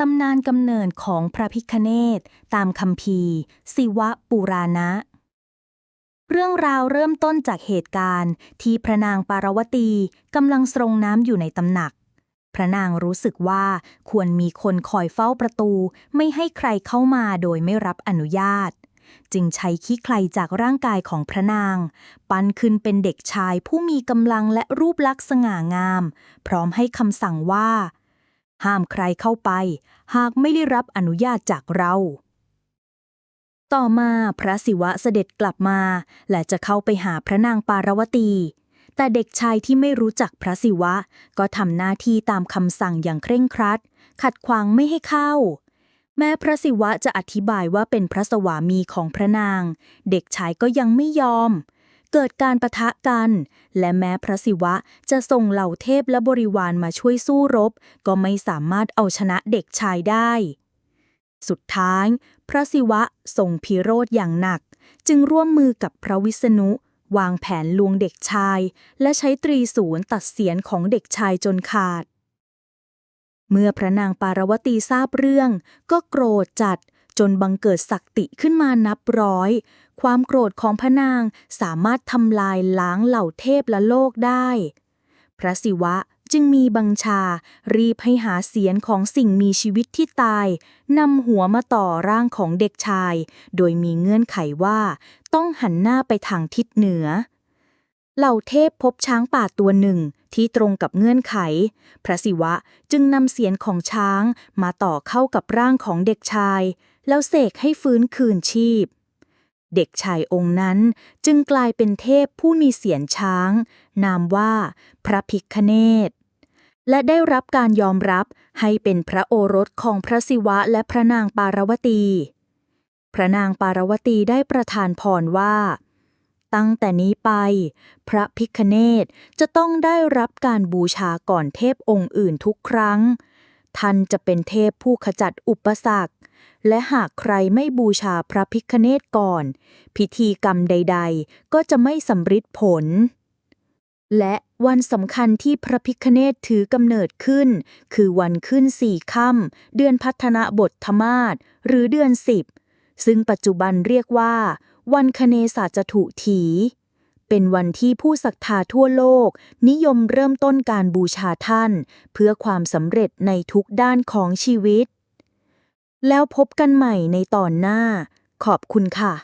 ตำนานกำเนิดของพระพิคเนตตามคำพีศิวะปุราณะ เรื่องราวเริ่มต้นจากเหตุการณ์ที่พระนางปารวตีกำลังทรงน้ำอยู่ในตำหนัก พระนางรู้สึกว่าควรมีคนคอยเฝ้าประตู ไม่ให้ใครเข้ามาโดยไม่รับอนุญาต จึงใช้ขี้ใครจากร่างกายของพระนาง ปั้นขึ้นเป็นเด็กชายผู้มีกำลังและรูปลักษณ์สง่างาม พร้อมให้คำสั่งว่า ห้ามใครเข้าไป หากไม่ได้รับอนุญาตจากเรา ต่อมาพระศิวะเสด็จกลับมา และจะเข้าไปหาพระนางปารวตี แต่เด็กชายที่ไม่รู้จักพระศิวะ ก็ทำหน้าที่ตามคำสั่งอย่างเคร่งครัด ขัดขวางไม่ให้เข้า แม้พระศิวะจะอธิบายว่าเป็นพระสวามีของพระนาง เด็กชายก็ยังไม่ยอม เกิดการประทะกัน และแม้พระศิวะจะส่งเหล่าเทพและบริวารมาช่วยสู้รบ ก็ไม่สามารถเอาชนะเด็กชายได้ สุดท้าย พระศิวะทรงพิโรธอย่างหนัก จึงร่วมมือกับพระวิษณุ วางแผนลวงเด็กชาย และใช้ตรีศูนย์ตัดเสียนของเด็กชายจนขาด เมื่อพระนางปารวตีทราบเรื่อง ก็โกรธจัดจนบังเกิดศักติขึ้นมานับร้อย ความโกรธของพระนางสามารถทำลายล้างเหล่าเทพและโลกได้ พระศิวะจึงมีบังชา รีบให้หาเสียนของสิ่งมีชีวิตที่ตายนำหัวมาต่อร่างของเด็กชาย โดยมีเงื่อนไขว่า ต้องหันหน้าไปทางทิศเหนือ เหล่าเทพพบช้างป่าตัวหนึ่งที่ตรงกับเงื่อนไข พระศิวะจึงนำเสียนของช้างมาต่อเข้ากับร่างของเด็กชาย แล้วเสกให้ฟื้นคืนชีพ เด็กชายองค์นั้นจึงกลายเป็นเทพผู้มีเสียนช้าง นามว่าพระพิคเนตและได้รับการยอมรับให้เป็นพระโอรสของพระศิวะและพระนางปารวตี พระนางปารวตีได้ประทานพรว่า ตั้งแต่นี้ไป พระพิคเนตจะต้องได้รับการบูชาก่อนเทพองค์อื่นทุกครั้ง ท่านจะเป็นเทพผู้ขจัดอุปสรรค และหากใครไม่บูชาพระพิคเนตก่อน พิธีกรรมใด ๆ ก็จะไม่สำฤทธิ์ผล และวันสำคัญที่พระพิคเนตถือกำเนิดขึ้น คือวันขึ้นสี่ค่ำเดือนพัฒนาบทธมาศหรือเดือนสิบซึ่งปัจจุบันเรียกว่า วันคเนศาจถุถี เป็นวันที่ผู้ศรัทธาทั่วโลก นิยมเริ่มต้นการบูชาท่าน เพื่อความสำเร็จในทุกด้านของชีวิต แล้วพบกันใหม่ในตอนหน้า ขอบคุณค่ะ